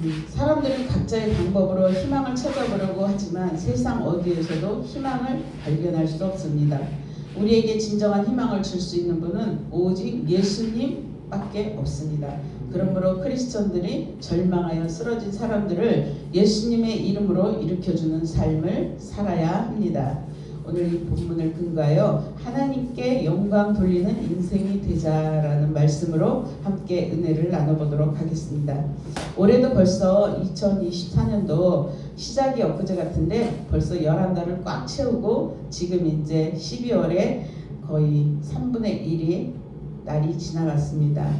음, 사람들은 각자의 방법으로 희망을 찾아보려고 하지만 세상 어디에서도 희망을 발견할 수 없습니다. 우리에게 진정한 희망을 줄 수 있는 분은 오직 예수님밖에 없습니다. 그러므로 크리스천들이 절망하여 쓰러진 사람들을 예수님의 이름으로 일으켜주는 삶을 살아야 합니다. 오늘 이 본문을 근거하여 하나님께 영광 돌리는 인생이 되자라는 말씀으로 함께 은혜를 나눠보도록 하겠습니다. 올해도 벌써 2024년도 시작이 엊그제 같은데 벌써 11달을 꽉 채우고 지금 이제 12월에 거의 3분의 1이 날이 지나갔습니다.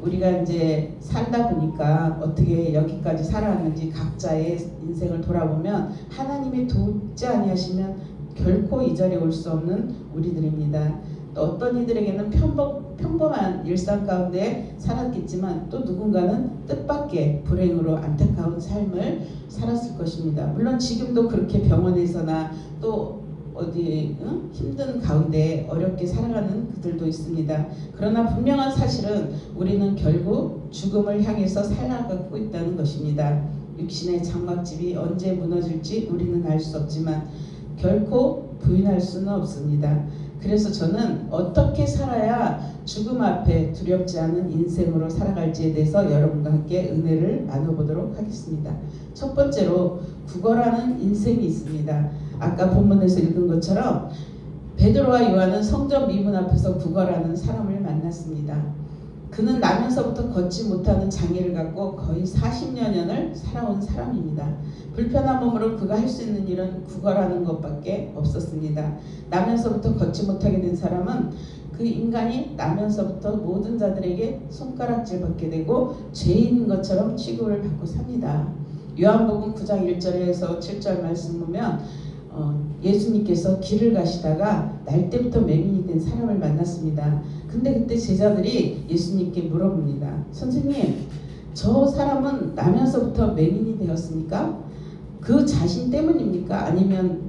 우리가 이제 살다 보니까 어떻게 여기까지 살아왔는지 각자의 인생을 돌아보면 하나님이 돕지 아니하시면 결코 이 자리에 올 수 없는 우리들입니다. 또 어떤 이들에게는 평범, 평범한 일상 가운데 살았겠지만 또 누군가는 뜻밖의 불행으로 안타까운 삶을 살았을 것입니다. 물론 지금도 그렇게 병원에서나 또 어디 응? 힘든 가운데 어렵게 살아가는 그들도 있습니다. 그러나 분명한 사실은 우리는 결국 죽음을 향해서 살아가고 있다는 것입니다. 육신의 장막집이 언제 무너질지 우리는 알 수 없지만 결코 부인할 수는 없습니다. 그래서 저는 어떻게 살아야 죽음 앞에 두렵지 않은 인생으로 살아갈지에 대해서 여러분과 함께 은혜를 나눠보도록 하겠습니다. 첫 번째로 국어라는 인생이 있습니다. 아까 본문에서 읽은 것처럼 베드로와 요한은 성전 미문 앞에서 국어라는 사람을 만났습니다. 그는 나면서부터 걷지 못하는 장애를 갖고 거의 40여 년을 살아온 사람입니다. 불편한 몸으로 그가 할 수 있는 일은 구걸하는 것밖에 없었습니다. 나면서부터 걷지 못하게 된 사람은 그 인간이 나면서부터 모든 자들에게 손가락질 받게 되고 죄인인 것처럼 취급을 받고 삽니다. 요한복음 9장 1절에서 7절 말씀 보면 어, 예수님께서 길을 가시다가 날 때부터 맹인이 된 사람을 만났습니다. 근데 그때 제자들이 예수님께 물어봅니다. 선생님, 저 사람은 나면서부터 맹인이 되었습니까? 그 자신 때문입니까? 아니면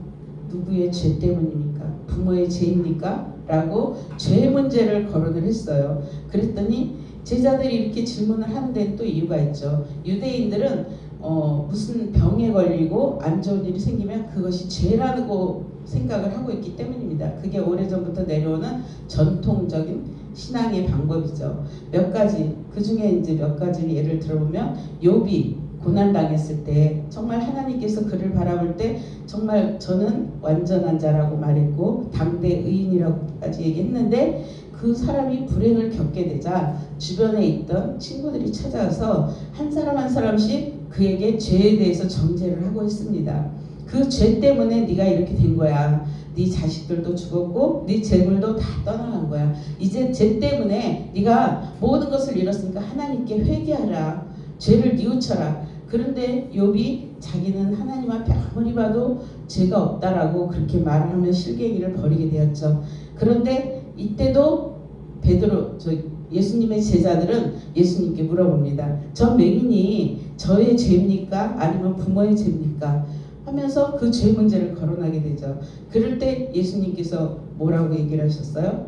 누구의 죄 때문입니까? 부모의 죄입니까? 라고 죄 문제를 거론을 했어요. 그랬더니 제자들이 이렇게 질문을 하는데 또 이유가 있죠. 유대인들은 어, 무슨 병에 걸리고 안 좋은 일이 생기면 그것이 죄라고 생각을 하고 있기 때문입니다. 그게 오래전부터 내려오는 전통적인 신앙의 방법이죠. 몇 가지 그 중에 이제 몇 가지 예를 들어보면 욥이 고난 당했을 때 정말 하나님께서 그를 바라볼 때 정말 저는 완전한 자라고 말했고 당대 의인이라고까지 얘기했는데 그 사람이 불행을 겪게 되자 주변에 있던 친구들이 찾아와서 한 사람 한 사람씩 그에게 죄에 대해서 정죄를 하고 있습니다. 그 죄 때문에 네가 이렇게 된 거야. 네 자식들도 죽었고 네 재물도 다 떠나간 거야. 이제 죄 때문에 네가 모든 것을 잃었으니까 하나님께 회개하라. 죄를 뉘우쳐라. 그런데 욥이 자기는 하나님 앞에 아무리 봐도 죄가 없다라고 그렇게 말을 하면 실갱이를 벌이게 되었죠. 그런데 이때도 베드로 저 예수님의 제자들은 예수님께 물어봅니다. 저 맹인이 저의 죄입니까? 아니면 부모의 죄입니까? 하면서 그 죄 문제를 거론하게 되죠. 그럴 때 예수님께서 뭐라고 얘기를 하셨어요?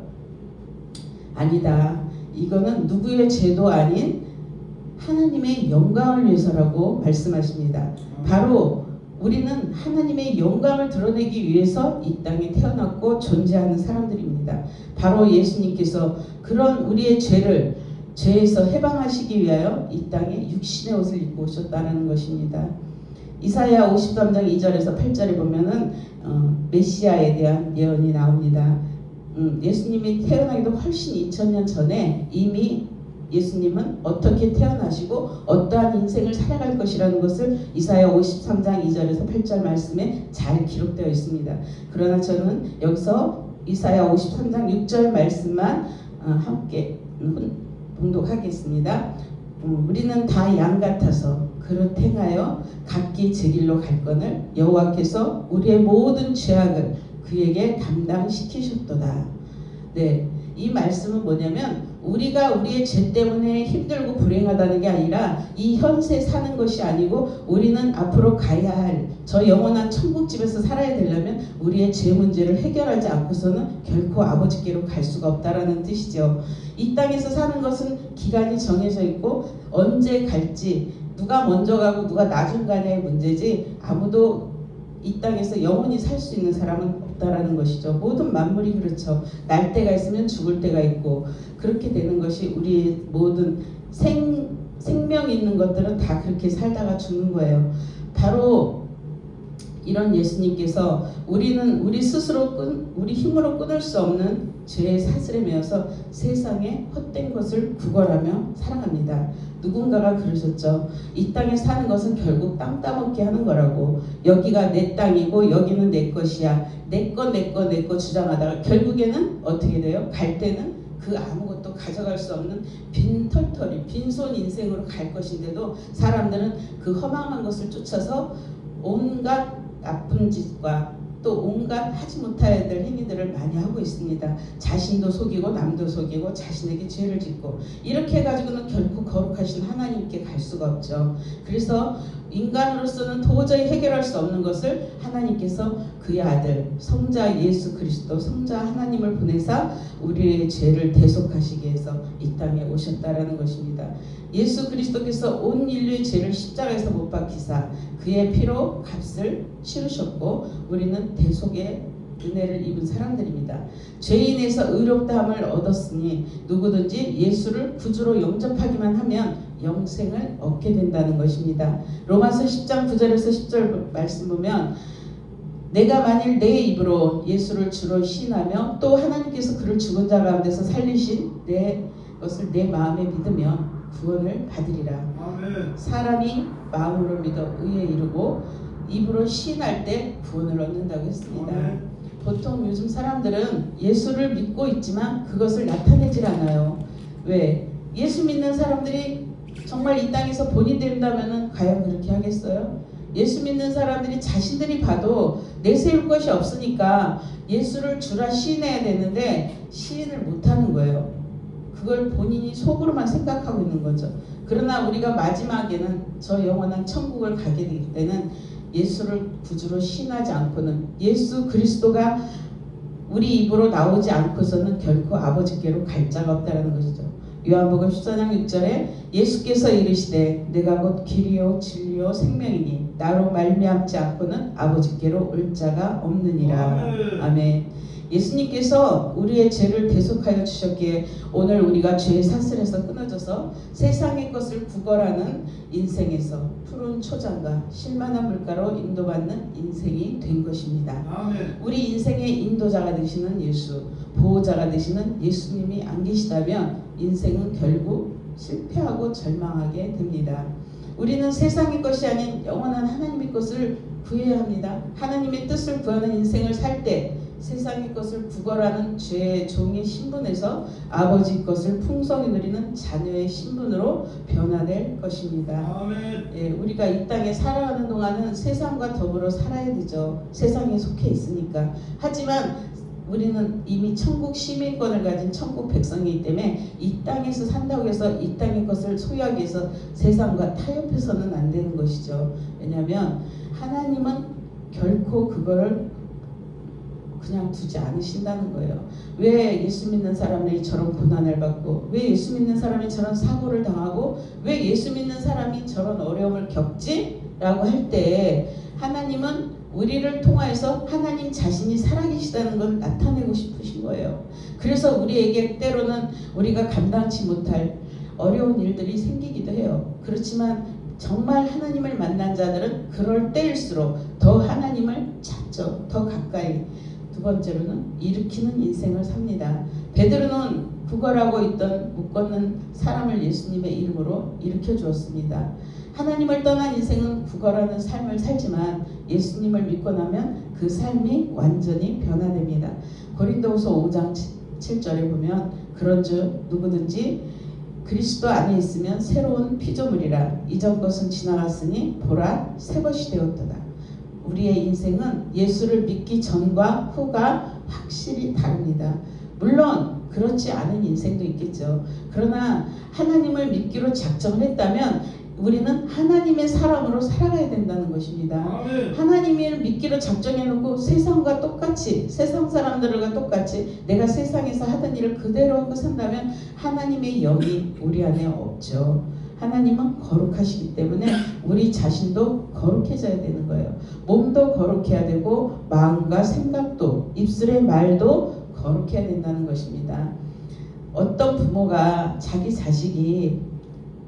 아니다. 이거는 누구의 죄도 아닌 하나님의 영광을 위해서라고 말씀하십니다. 바로 우리는 하나님의 영광을 드러내기 위해서 이 땅에 태어났고 존재하는 사람들입니다. 바로 예수님께서 그런 우리의 죄를 죄에서 해방하시기 위하여 이 땅에 육신의 옷을 입고 오셨다는 것입니다. 이사야 53장 2절에서 8절에 보면은 어, 메시아에 대한 예언이 나옵니다. 음, 예수님이 태어나기도 훨씬 2000년 전에 이미 예수님은 어떻게 태어나시고 어떠한 인생을 살아갈 것이라는 것을 이사야 53장 2절에서 8절 말씀에 잘 기록되어 있습니다. 그러나 저는 여기서 이사야 53장 6절 말씀만 어, 함께 봉독하겠습니다. 음, 우리는 다 양 같아서 그릇 행하여 각기 제 길로 갈 거늘 여호와께서 우리의 모든 죄악을 그에게 담당시키셨도다. 네, 이 말씀은 뭐냐면 우리가 우리의 죄 때문에 힘들고 불행하다는 게 아니라 이 현세 사는 것이 아니고 우리는 앞으로 가야 할 저 영원한 천국집에서 살아야 되려면 우리의 죄 문제를 해결하지 않고서는 결코 아버지께로 갈 수가 없다라는 뜻이죠. 이 땅에서 사는 것은 기간이 정해져 있고 언제 갈지 누가 먼저 가고 누가 나중 가냐의 문제지 아무도 이 땅에서 영원히 살 수 있는 사람은 없다라는 것이죠. 모든 만물이 그렇죠. 날 때가 있으면 죽을 때가 있고 그렇게 되는 것이 우리의 모든 생 생명 있는 것들은 다 그렇게 살다가 죽는 거예요. 바로 이런 예수님께서 우리는 우리 스스로 끈, 우리 힘으로 끊을 수 없는 죄의 사슬에 매여서 세상에 헛된 것을 구걸하며 살아갑니다. 누군가가 그러셨죠. 이 땅에 사는 것은 결국 땅 따먹기 하는 거라고. 여기가 내 땅이고 여기는 내 것이야. 내 거, 내 거, 내 거 주장하다가 결국에는 어떻게 돼요? 갈 때는 그 아무것도 가져갈 수 없는 빈 털털이 빈손 인생으로 갈 것인데도 사람들은 그 허망한 것을 쫓아서 온갖 나쁜 짓과 또 온갖 하지 못해야 될 행위들을 많이 하고 있습니다. 자신도 속이고 남도 속이고 자신에게 죄를 짓고 이렇게 해가지고는 결코 거룩하신 하나님께 갈 수가 없죠. 그래서 인간으로서는 도저히 해결할 수 없는 것을 하나님께서 그의 아들 성자 예수 그리스도 성자 하나님을 보내사 우리의 죄를 대속하시기 위해서 이 땅에 오셨다라는 것입니다. 예수 그리스도께서 온 인류의 죄를 십자가에서 못 박히사 그의 피로 값을 치르셨고 우리는 대속의 은혜를 입은 사람들입니다. 죄인에서 의롭다함을 얻었으니 누구든지 예수를 구주로 영접하기만 하면 영생을 얻게 된다는 것입니다. 로마서 10장 9절에서 10절 말씀 보면 내가 만일 내 입으로 예수를 주로 시인하며 또 하나님께서 그를 죽은 자 가운데서 살리신 내 것을 내 마음에 믿으면 구원을 받으리라. 아멘. 사람이 마음으로 믿어 의에 이르고 입으로 시인할 때 구원을 얻는다고 했습니다. 아멘. 보통 요즘 사람들은 예수를 믿고 있지만 그것을 나타내질 않아요. 왜? 예수 믿는 사람들이 정말 이 땅에서 본이 된다면 과연 그렇게 하겠어요? 예수 믿는 사람들이 자신들이 봐도 내세울 것이 없으니까 예수를 주라 시인해야 되는데 시인을 못하는 거예요. 그걸 본인이 속으로만 생각하고 있는 거죠. 그러나 우리가 마지막에는 저 영원한 천국을 가게 될 때는 예수를 구주로 신하지 않고는 예수 그리스도가 우리 입으로 나오지 않고서는 결코 아버지께로 갈 자가 없다라는 것이죠. 요한복음 14장 6절에 예수께서 이르시되 내가 곧 길이요 진리요 생명이니 나로 말미암지 않고는 아버지께로 올 자가 없느니라. 아멘. 예수님께서 우리의 죄를 대속하여 주셨기에 오늘 우리가 죄의 사슬에서 끊어져서 세상의 것을 구걸하는 인생에서 푸른 초장과 실만한 물가로 인도받는 인생이 된 것입니다. 아멘. 우리 인생의 인도자가 되시는 예수, 보호자가 되시는 예수님이 안 계시다면 인생은 결국 실패하고 절망하게 됩니다. 우리는 세상의 것이 아닌 영원한 하나님의 것을 구해야 합니다. 하나님의 뜻을 구하는 인생을 살 때 세상의 것을 구걸하는 죄의 종의 신분에서 아버지 것을 풍성히 누리는 자녀의 신분으로 변화될 것입니다. 아멘. 예, 우리가 이 땅에 살아가는 동안은 세상과 더불어 살아야 되죠. 세상에 속해 있으니까. 하지만 우리는 이미 천국 시민권을 가진 천국 백성이기 때문에 이 땅에서 산다고 해서 이 땅의 것을 소유하기 위해서 세상과 타협해서는 안 되는 것이죠. 왜냐하면 하나님은 결코 그거를 그냥 두지 않으신다는 거예요. 왜 예수 믿는 사람들이 저런 고난을 받고 왜 예수 믿는 사람이 저런 사고를 당하고 왜 예수 믿는 사람이 저런 어려움을 겪지? 라고 할 때 하나님은 우리를 통하여서 하나님 자신이 살아계시다는 걸 나타내고 싶으신 거예요. 그래서 우리에게 때로는 우리가 감당치 못할 어려운 일들이 생기기도 해요. 그렇지만 정말 하나님을 만난 자들은 그럴 때일수록 더 하나님을 찾죠. 더 가까이. 두 번째로는 일으키는 인생을 삽니다. 베드로는 구걸하고 있던 못 걷는 사람을 예수님의 이름으로 일으켜 주었습니다. 하나님을 떠난 인생은 구걸하는 삶을 살지만 예수님을 믿고 나면 그 삶이 완전히 변화됩니다. 고린도후서 5장 7절에 보면 그런즉 누구든지 그리스도 안에 있으면 새로운 피조물이라 이전 것은 지나갔으니 보라 새 것이 되었도다. 우리의 인생은 예수를 믿기 전과 후가 확실히 다릅니다. 물론 그렇지 않은 인생도 있겠죠. 그러나 하나님을 믿기로 작정을 했다면 우리는 하나님의 사람으로 살아가야 된다는 것입니다. 아멘. 하나님을 믿기로 작정해놓고 세상과 똑같이 세상 사람들과 똑같이 내가 세상에서 하던 일을 그대로 하고 산다면 하나님의 영이 우리 안에 없죠. 하나님은 거룩하시기 때문에 우리 자신도 거룩해져야 되는 거예요. 몸도 거룩해야 되고 마음과 생각도 입술의 말도 거룩해야 된다는 것입니다. 어떤 부모가 자기 자식이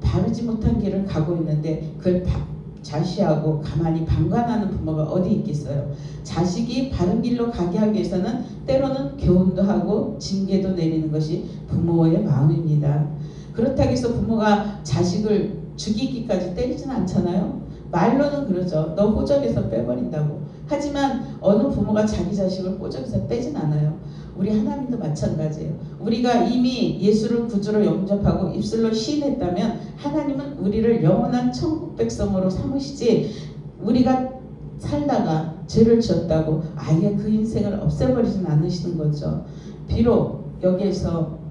바르지 못한 길을 가고 있는데 그걸 바- 자시하고 가만히 방관하는 부모가 어디 있겠어요? 자식이 바른 길로 가게 하기 위해서는 때로는 교훈도 하고 징계도 내리는 것이 부모의 마음입니다. 그렇다고 해서 부모가 자식을 죽이기까지 때리진 않잖아요. 말로는 그러죠. 너 호적에서 빼버린다고. 하지만 어느 부모가 자기 자식을 호적에서 빼진 않아요. 우리 하나님도 마찬가지예요. 우리가 이미 예수를 구주로 영접하고 입술로 시인했다면 하나님은 우리를 영원한 천국 백성으로 삼으시지 우리가 살다가 죄를 지었다고 아예 그 인생을 없애버리진 않으시는 거죠. 비록 여기에서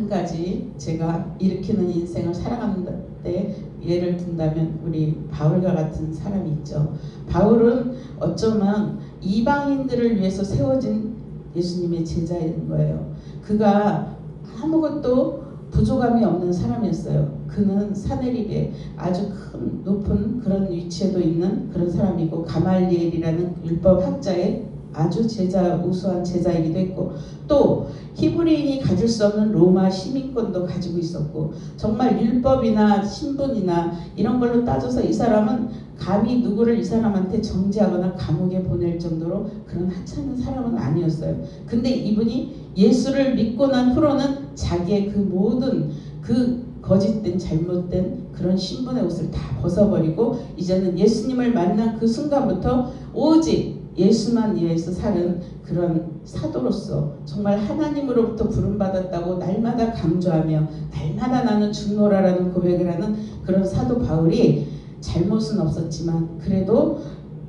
한 가지 제가 일으키는 인생을 살아가는데 예를 든다면 우리 바울과 같은 사람이 있죠. 바울은 어쩌면 이방인들을 위해서 세워진 예수님의 제자인 거예요. 그가 아무것도 부족함이 없는 사람이었어요. 그는 사내립에 아주 큰 높은 그런 위치에도 있는 그런 사람이고 가말리엘이라는 율법 학자의 아주 제자 우수한 제자이기도 했고 또 히브리인이 가질 수 없는 로마 시민권도 가지고 있었고 정말 율법이나 신분이나 이런 걸로 따져서 이 사람은 감히 누구를 이 사람한테 정지하거나 감옥에 보낼 정도로 그런 하찮은 사람은 아니었어요. 근데 이분이 예수를 믿고 난 후로는 자기의 그 모든 그 거짓된 잘못된 그런 신분의 옷을 다 벗어버리고 이제는 예수님을 만난 그 순간부터 오직 예수만 위해서 사는 그런 사도로서 정말 하나님으로부터 부름받았다고 날마다 강조하며 날마다 나는 중노라라는 고백을 하는 그런 사도 바울이 잘못은 없었지만 그래도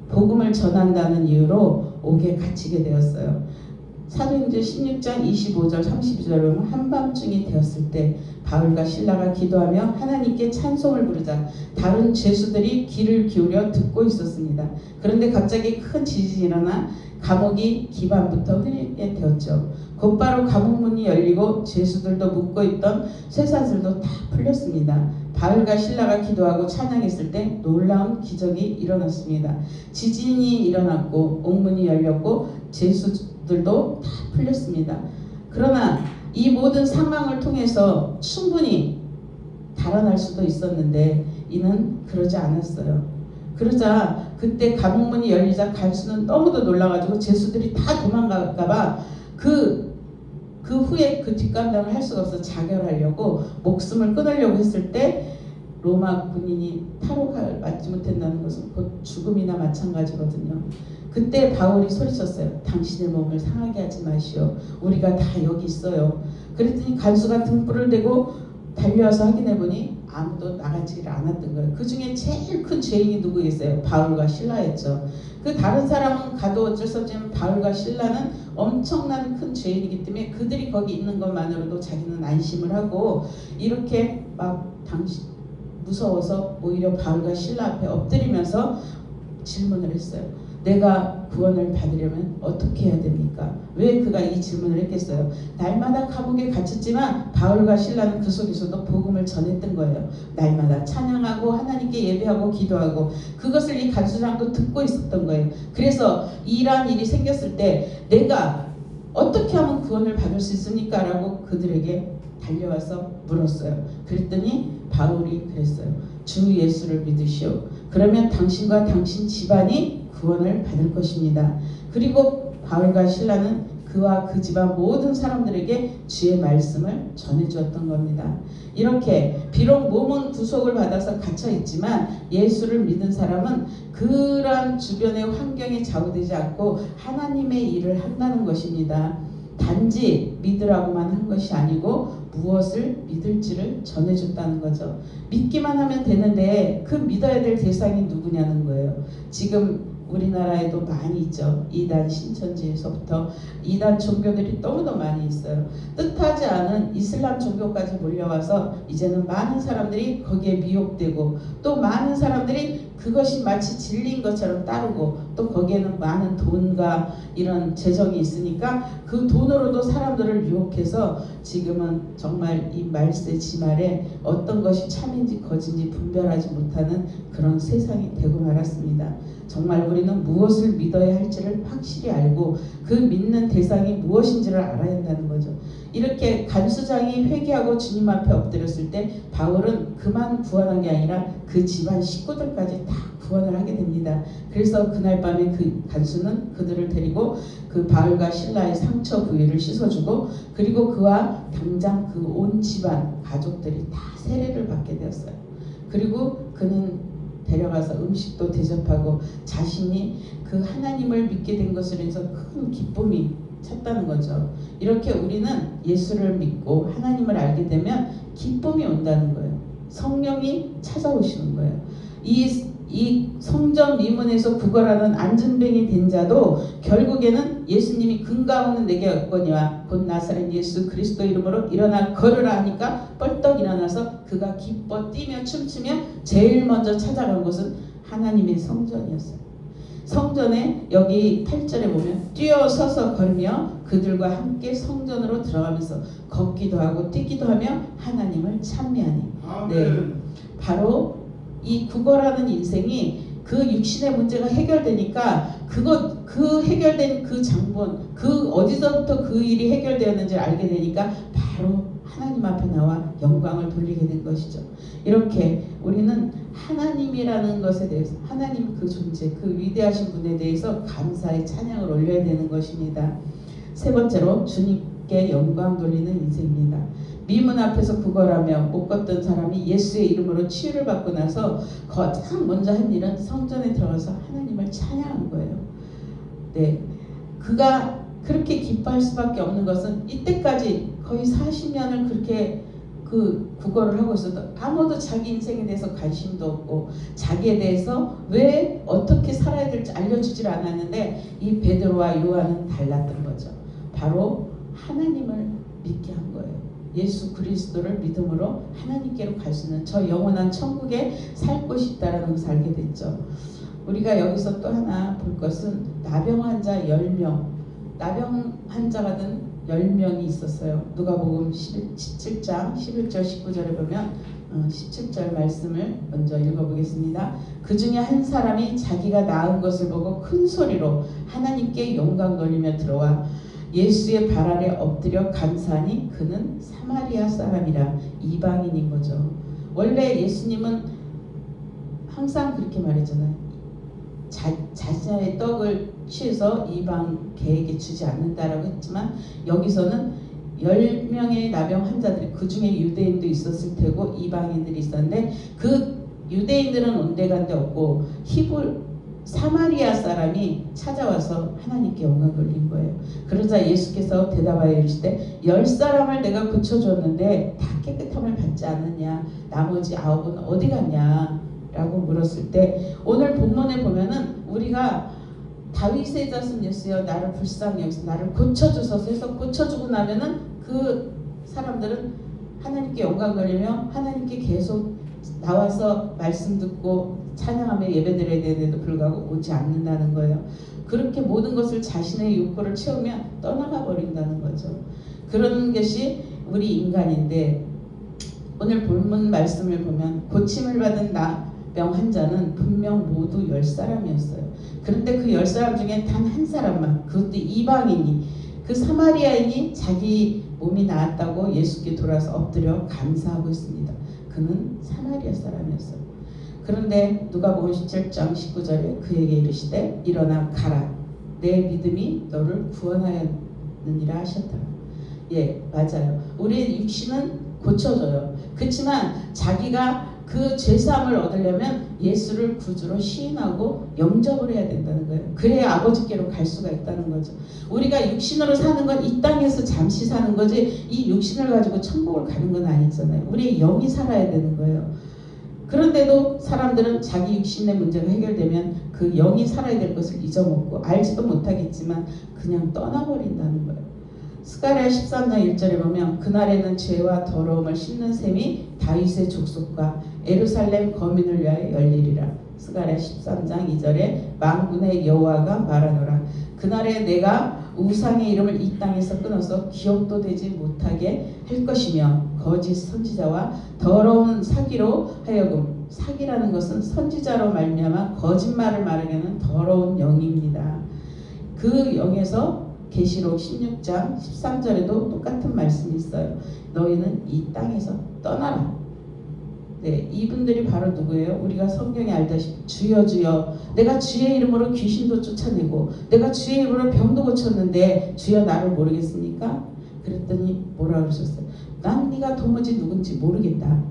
복음을 전한다는 이유로 옥에 갇히게 되었어요. 사도행전 16장 25절 32절에 보면 한밤중이 되었을 때 바울과 신라가 기도하며 하나님께 찬송을 부르자 다른 죄수들이 귀를 기울여 듣고 있었습니다. 그런데 갑자기 큰 지진이 일어나 감옥이 기반부터 흘리게 되었죠. 곧바로 감옥 문이 열리고 죄수들도 묶고 있던 쇠사슬도 다 풀렸습니다. 바울과 신라가 기도하고 찬양했을 때 놀라운 기적이 일어났습니다. 지진이 일어났고 옥문이 열렸고 죄수 들도 다 풀렸습니다. 그러나 이 모든 상황을 통해서 충분히 달아날 수도 있었는데 이는 그러지 않았어요. 그러자 그때 감옥문이 열리자 갈수는 너무도 놀라가지고 죄수들이 다 도망갈까봐 그, 그 후에 그 뒷감당을 할 수가 없어 자결하려고 목숨을 끊으려고 했을 때 로마 군인이 탈옥을 맞지 못한다는 것은 곧 죽음이나 마찬가지거든요. 그때 바울이 소리쳤어요. 당신의 몸을 상하게 하지 마시오. 우리가 다 여기 있어요. 그랬더니 간수가 등불을 대고 달려와서 확인해 보니 아무도 나가지를 않았던 거예요. 그 중에 제일 큰 죄인이 누구겠어요? 바울과 신라였죠. 그 다른 사람은 가도 어쩔 수 없지만 바울과 신라는 엄청난 큰 죄인이기 때문에 그들이 거기 있는 것만으로도 자기는 안심을 하고 이렇게 막 당신 무서워서 오히려 바울과 신라 앞에 엎드리면서 질문을 했어요. 내가 구원을 받으려면 어떻게 해야 됩니까? 왜 그가 이 질문을 했겠어요? 날마다 감옥에 갇혔지만 바울과 신라는 그 속에서도 복음을 전했던 거예요. 날마다 찬양하고 하나님께 예배하고 기도하고 그것을 이 간수장도 듣고 있었던 거예요. 그래서 이러한 일이 생겼을 때 내가 어떻게 하면 구원을 받을 수 있습니까? 라고 그들에게 달려와서 물었어요. 그랬더니 바울이 그랬어요. 주 예수를 믿으시오. 그러면 당신과 당신 집안이 구원을 받을 것입니다. 그리고 바울과 신라는 그와 그 집안 모든 사람들에게 주의 말씀을 전해 주었던 겁니다. 이렇게 비록 몸은 구속을 받아서 갇혀 있지만 예수를 믿은 사람은 그러한 주변의 환경에 좌우되지 않고 하나님의 일을 한다는 것입니다. 단지 믿으라고만 한 것이 아니고 무엇을 믿을지를 전해줬다는 거죠. 믿기만 하면 되는데 그 믿어야 될 대상이 누구냐는 거예요. 지금 우리나라에도 많이 있죠. 이단 신천지에서부터 이단 종교들이 너무도 많이 있어요. 뜻하지 않은 이슬람 종교까지 몰려와서 이제는 많은 사람들이 거기에 미혹되고 또 많은 사람들이 그것이 마치 진리인 것처럼 따르고 또 거기에는 많은 돈과 이런 재정이 있으니까 그 돈으로도 사람들을 유혹해서 지금은 정말 이 말세 지말에 어떤 것이 참인지 거짓인지 분별하지 못하는 그런 세상이 되고 말았습니다. 정말 우리는 무엇을 믿어야 할지를 확실히 알고 그 믿는 대상이 무엇인지를 알아야 한다는 거죠. 이렇게 간수장이 회개하고 주님 앞에 엎드렸을 때 바울은 그만 구원한 게 아니라 그 집안 식구들까지 다 구원을 하게 됩니다. 그래서 그날 밤에 그 간수는 그들을 데리고 그 바울과 신라의 상처 부위를 씻어주고 그리고 그와 당장 그 온 집안 가족들이 다 세례를 받게 되었어요. 그리고 그는 데려가서 음식도 대접하고 자신이 그 하나님을 믿게 된 것으로 해서 큰 기쁨이 찼다는 거죠. 이렇게 우리는 예수를 믿고 하나님을 알게 되면 기쁨이 온다는 거예요. 성령이 찾아오시는 거예요. 이, 이 성전 미문에서 구걸하는 안전뱅이 된 자도 결국에는 예수님이 근가오는 내게 얻거니와 곧 나사렛 예수 그리스도 이름으로 일어나 걸으라 하니까 뻘떡 일어나서 그가 기뻐 뛰며 춤추며 제일 먼저 찾아간 곳은 하나님의 성전이었어요. 성전에 여기 8절에 보면 뛰어서서 걸며 그들과 함께 성전으로 들어가면서 걷기도 하고 뛰기도 하며 하나님을 찬미하니 네. 바로 이 구걸하는 인생이 그 육신의 문제가 해결되니까 그것 그 해결된 그 장본 그 어디서부터 그 일이 해결되었는지 알게 되니까 바로 하나님 앞에 나와 영광을 돌리게 된 것이죠. 이렇게 우리는 하나님이라는 것에 대해서 하나님 그 존재 그 위대하신 분에 대해서 감사의 찬양을 올려야 되는 것입니다. 세 번째로 주님께 영광 돌리는 인생입니다. 미문 앞에서 구걸하며 못 걷던 사람이 예수의 이름으로 치유를 받고 나서 가장 먼저 한 일은 성전에 들어가서 하나님을 찬양한 거예요. 네, 그가 그렇게 기뻐할 수밖에 없는 것은 이때까지 거의 40년을 그렇게 그 구걸을 하고 있어도 아무도 자기 인생에 대해서 관심도 없고 자기에 대해서 왜 어떻게 살아야 될지 알려주질 않았는데 이 베드로와 요한은 달랐던 거죠. 바로 하나님을 믿게 한 거예요. 예수 그리스도를 믿음으로 하나님께로 갈 수 있는 저 영원한 천국에 살 곳이 있다라는 것을 알게 됐죠. 우리가 여기서 또 하나 볼 것은 나병 환자 10명, 나병 환자가 된 10명이 있었어요. 누가복음 17장 11절 19절에 보면 17절 말씀을 먼저 읽어보겠습니다. 그 중에 한 사람이 자기가 나은 것을 보고 큰 소리로 하나님께 영광 돌리며 들어와 예수의 발 아래 엎드려 감사하니 그는 사마리아 사람이라 이방인인 거죠. 원래 예수님은 항상 그렇게 말했잖아요. 자, 자신의 떡을 취해서 이방 개에게 주지 않는다라고 했지만 여기서는 10명의 나병 환자들이 그 중에 유대인도 있었을 테고 이방인들이 있었는데 그 유대인들은 온데간데 없고 히브 사마리아 사람이 찾아와서 하나님께 영광 돌린 거예요. 그러자 예수께서 대답하여 이르시되 열 사람을 내가 고쳐줬는데 다 깨끗함을 받지 않느냐 나머지 아홉은 어디 갔냐 라고 물었을 때 오늘 본문에 보면은 우리가 다윗의 자손 예수여 나를 불쌍히 여기서 나를 고쳐주소서 해서 고쳐주고 나면은 그 사람들은 하나님께 영광 돌리며 하나님께 계속 나와서 말씀 듣고 찬양하며 예배드려야 되는데도 불구하고 오지 않는다는 거예요. 그렇게 모든 것을 자신의 욕구를 채우면 떠나가 버린다는 거죠. 그런 것이 우리 인간인데 오늘 본문 말씀을 보면 고침을 받은 나병 환자는 분명 모두 열 사람이었어요. 그런데 그 열 사람 중에 단 한 사람만 그것도 이방인이 그 사마리아인이 자기 몸이 나았다고 예수께 돌아서 엎드려 감사하고 있습니다. 그는 사마리아 사람이었어요. 그런데 누가복음 17장 19절에 그에게 이르시되 일어나 가라 내 믿음이 너를 구원하였느니라 하셨다. 예, 맞아요. 우리 육신은 고쳐져요. 그렇지만 자기가 그 죄사함을 얻으려면 예수를 구주로 시인하고 영접을 해야 된다는 거예요. 그래야 아버지께로 갈 수가 있다는 거죠. 우리가 육신으로 사는 건 이 땅에서 잠시 사는 거지 이 육신을 가지고 천국을 가는 건 아니잖아요. 우리의 영이 살아야 되는 거예요. 그런데도 사람들은 자기 육신의 문제가 해결되면 그 영이 살아야 될 것을 잊어먹고 알지도 못하겠지만 그냥 떠나버린다는 거예요. 스가랴 13장 1절에 보면 그날에는 죄와 더러움을 씻는 셈이 다윗의 족속과 에루살렘 거민을 위하여 열리리라. 스가랴 13장 2절에 만군의 여호와가 말하노라. 그날에 내가 우상의 이름을 이 땅에서 끊어서 기억도 되지 못하게 할 것이며 거짓 선지자와 더러운 사기로 하여금 사기라는 것은 선지자로 말미암아 거짓말을 말하게 하는 더러운 영입니다. 그 영에서 계시록 16장 13절에도 똑같은 말씀이 있어요. 너희는 이 땅에서 떠나라. 네, 이분들이 바로 누구예요? 우리가 성경에 알다시피 주여 주여 내가 주의 이름으로 귀신도 쫓아내고 내가 주의 이름으로 병도 고쳤는데 주여 나를 모르겠습니까? 그랬더니 뭐라 그러셨어요? 난 네가 도무지 누군지 모르겠다.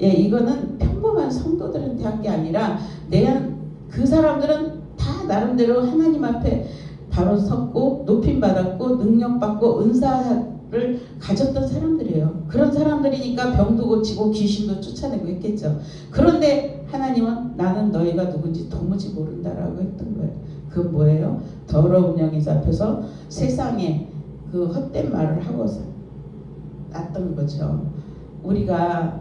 예, 이거는 평범한 성도들한테 한 게 아니라 내 그 사람들은 다 나름대로 하나님 앞에 바로 섰고 높임 받았고 능력 받고 은사를 가졌던 사람들이에요. 그런 사람들이니까 병도 고치고 귀신도 쫓아내고 했겠죠. 그런데 하나님은 나는 너희가 누군지 도무지 모른다라고 했던 거예요. 그 뭐예요? 더러운 영이 잡혀서 세상에 그 헛된 말을 하고서 났던 거죠. 우리가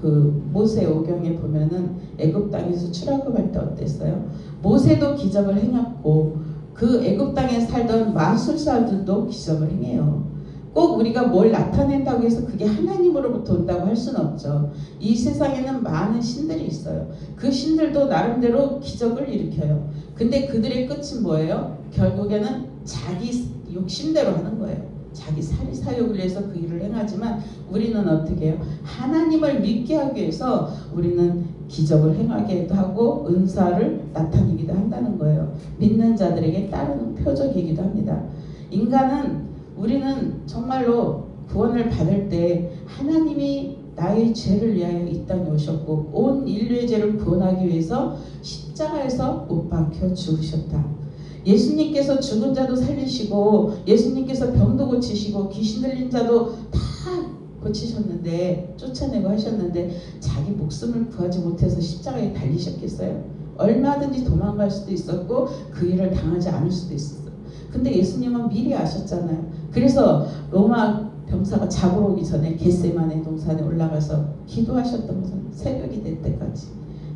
그 모세 오경에 보면은 애굽 땅에서 출애굽할 때 어땠어요? 모세도 기적을 행했고 그 애굽 땅에 살던 마술사들도 기적을 행해요. 꼭 우리가 뭘 나타낸다고 해서 그게 하나님으로부터 온다고 할 수는 없죠. 이 세상에는 많은 신들이 있어요. 그 신들도 나름대로 기적을 일으켜요. 근데 그들의 끝은 뭐예요? 결국에는 자기 욕심대로 하는 거예요. 자기 사리 사욕을 위해서 그 일을 행하지만 우리는 어떻게 해요? 하나님을 믿게 하기 위해서 우리는 기적을 행하기도 하고 은사를 나타내기도 한다는 거예요. 믿는 자들에게 따르는 표적이기도 합니다. 인간은 우리는 정말로 구원을 받을 때 하나님이 나의 죄를 위하여 이 땅에 오셨고 온 인류의 죄를 구원하기 위해서 십자가에서 못 박혀 죽으셨다. 예수님께서 죽은 자도 살리시고 예수님께서 병도 고치시고 귀신 들린 자도 다 고치셨는데 쫓아내고 하셨는데 자기 목숨을 구하지 못해서 십자가에 달리셨겠어요? 얼마든지 도망갈 수도 있었고 그 일을 당하지 않을 수도 있었어요. 근데 예수님은 미리 아셨잖아요. 그래서 로마 병사가 잡으러 오기 전에 겟세만의 동산에 올라가서 기도하셨던 것은 새벽이 될 때까지.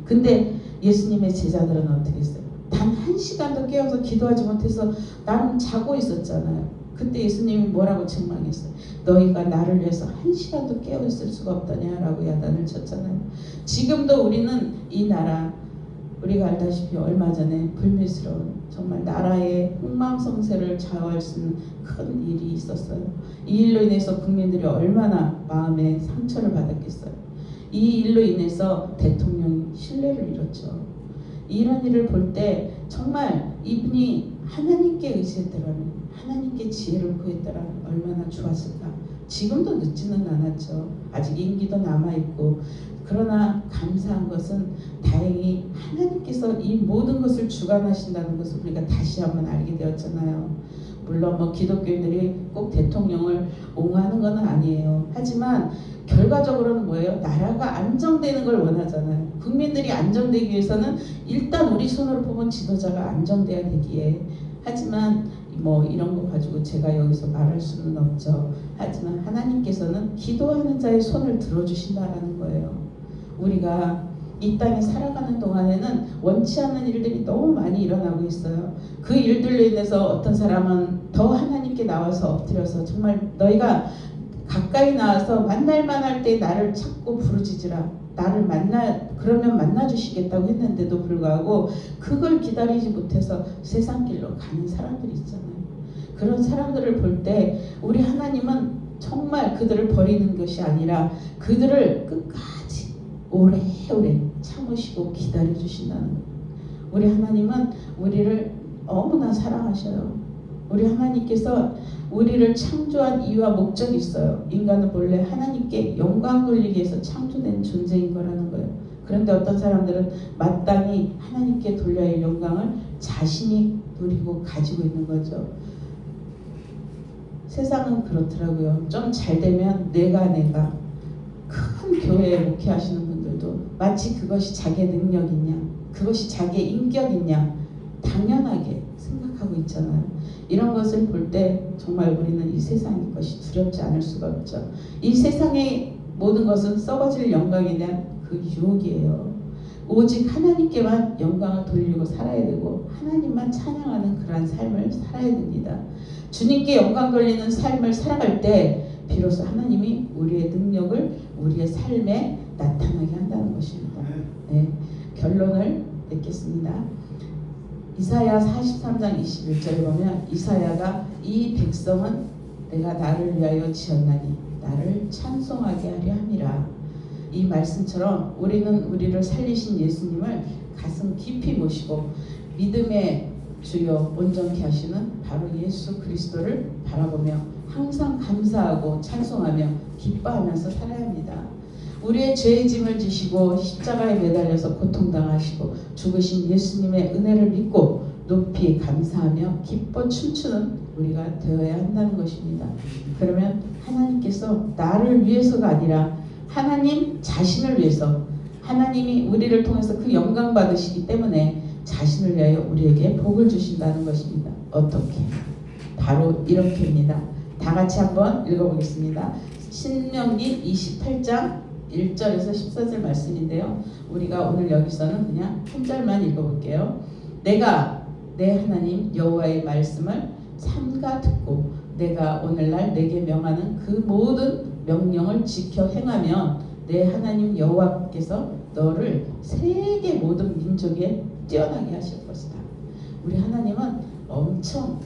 근데 예수님의 제자들은 어떻게 했어요? 단 한 시간도 깨어서 기도하지 못해서 나는 자고 있었잖아요. 그때 예수님이 뭐라고 책망했어요? 너희가 나를 위해서 한 시간도 깨어 있을 수가 없더냐라고 야단을 쳤잖아요. 지금도 우리는 이 나라 우리가 알다시피 얼마 전에 불미스러운 정말 나라의 흥망성쇠를 좌우할 수 있는 큰 일이 있었어요. 이 일로 인해서 국민들이 얼마나 마음에 상처를 받았겠어요. 이 일로 인해서 대통령이 신뢰를 잃었죠. 이런 일을 볼 때 정말 이분이 하나님께 의지했더라면 하나님께 지혜를 구했더라면 얼마나 좋았을까. 지금도 늦지는 않았죠. 아직 임기도 남아 있고 그러나 감사한 것은 다행히 하나님께서 이 모든 것을 주관하신다는 것을 우리가 다시 한번 알게 되었잖아요. 물론 뭐 기독교인들이 꼭 대통령을 옹호하는 건 아니에요. 하지만 결과적으로는 뭐예요? 나라가 안정되는 걸 원하잖아요. 국민들이 안정되기 위해서는 일단 우리 손으로 보면 지도자가 안정돼야 되기에 하지만 뭐 이런 거 가지고 제가 여기서 말할 수는 없죠. 하지만 하나님께서는 기도하는 자의 손을 들어주신다라는 거예요. 우리가 이 땅에 살아가는 동안에는 원치 않는 일들이 너무 많이 일어나고 있어요. 그 일들로 인해서 어떤 사람은 더 하나님께 나와서 엎드려서 정말 너희가 가까이 나와서 만날만 할 때 나를 찾고 부르짖으라. 나를 만나 그러면 만나 주시겠다고 했는데도 불구하고 그걸 기다리지 못해서 세상 길로 가는 사람들이 있잖아요. 그런 사람들을 볼 때 우리 하나님은 정말 그들을 버리는 것이 아니라 그들을 끝까지 오래오래 참으시고 기다려 주신다는 거예요. 우리 하나님은 우리를 너무나 사랑하셔요. 우리 하나님께서 우리를 창조한 이유와 목적이 있어요. 인간은 본래 하나님께 영광 돌리기 위해서 창조된 존재인 거라는 거예요. 그런데 어떤 사람들은 마땅히 하나님께 돌려야 할 영광을 자신이 누리고 가지고 있는 거죠. 세상은 그렇더라고요. 좀 잘 되면 내가 내가 큰 교회에 목회하시는 분들도 마치 그것이 자기의 능력이냐, 그것이 자기의 인격이냐, 당연하게 생각하고 있잖아요. 이런 것을 볼 때 정말 우리는 이 세상의 것이 두렵지 않을 수가 없죠. 이 세상의 모든 것은 썩어질 영광에 대한 그 유혹이에요. 오직 하나님께만 영광을 돌리고 살아야 되고 하나님만 찬양하는 그러한 삶을 살아야 됩니다. 주님께 영광 돌리는 삶을 살아갈 때 비로소 하나님이 우리의 능력을 우리의 삶에 나타나게 한다는 것입니다. 네, 결론을 맺겠습니다. 이사야 43장 21절에 보면 이사야가 이 백성은 내가 나를 위하여 지었나니 나를 찬송하게 하려 함이라. 이 말씀처럼 우리는 우리를 살리신 예수님을 가슴 깊이 모시고 믿음의 주여 온전케 하시는 바로 예수 그리스도를 바라보며 항상 감사하고 찬송하며 기뻐하면서 살아야 합니다. 우리의 죄의 짐을 지시고 십자가에 매달려서 고통당하시고 죽으신 예수님의 은혜를 믿고 높이 감사하며 기뻐 춤추는 우리가 되어야 한다는 것입니다. 그러면 하나님께서 나를 위해서가 아니라 하나님 자신을 위해서 하나님이 우리를 통해서 그 영광 받으시기 때문에 자신을 위하여 우리에게 복을 주신다는 것입니다. 어떻게? 바로 이렇게입니다. 다 같이 한번 읽어보겠습니다. 신명기 28장 1절에서 14절 말씀인데요. 우리가 오늘 여기서는 그냥 한 절만 읽어볼게요. 내가 내 하나님 여호와의 말씀을 삼가 듣고 내가 오늘날 내게 명하는 그 모든 명령을 지켜 행하면 내 하나님 여호와께서 너를 세계 모든 민족에 뛰어나게 하실 것이다. 우리 하나님은 엄청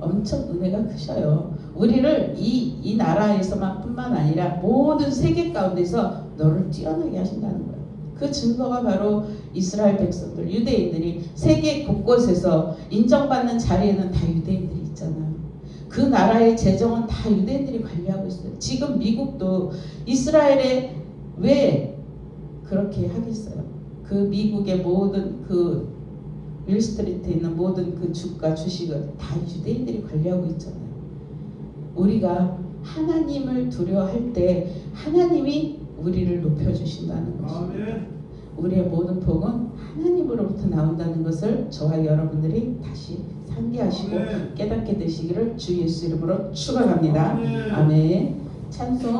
엄청 은혜가 크셔요. 우리를 이, 이 나라에서만 뿐만 아니라 모든 세계 가운데서 너를 뛰어나게 하신다는 거예요. 그 증거가 바로 이스라엘 백성들, 유대인들이 세계 곳곳에서 인정받는 자리에는 다 유대인들이 있잖아요. 그 나라의 재정은 다 유대인들이 관리하고 있어요. 지금 미국도 이스라엘에 왜 그렇게 하겠어요? 그 미국의 모든 그 윌스트리트에 있는 모든 그 주가 주식을 다 유대인들이 관리하고 있잖아요. 우리가 하나님을 두려워할 때 하나님이 우리를 높여주신다는 것입니다. 우리의 모든 복은 하나님으로부터 나온다는 것을 저와 여러분들이 다시 상기하시고 깨닫게 되시기를 주 예수 이름으로 축원합니다. 아멘. 찬송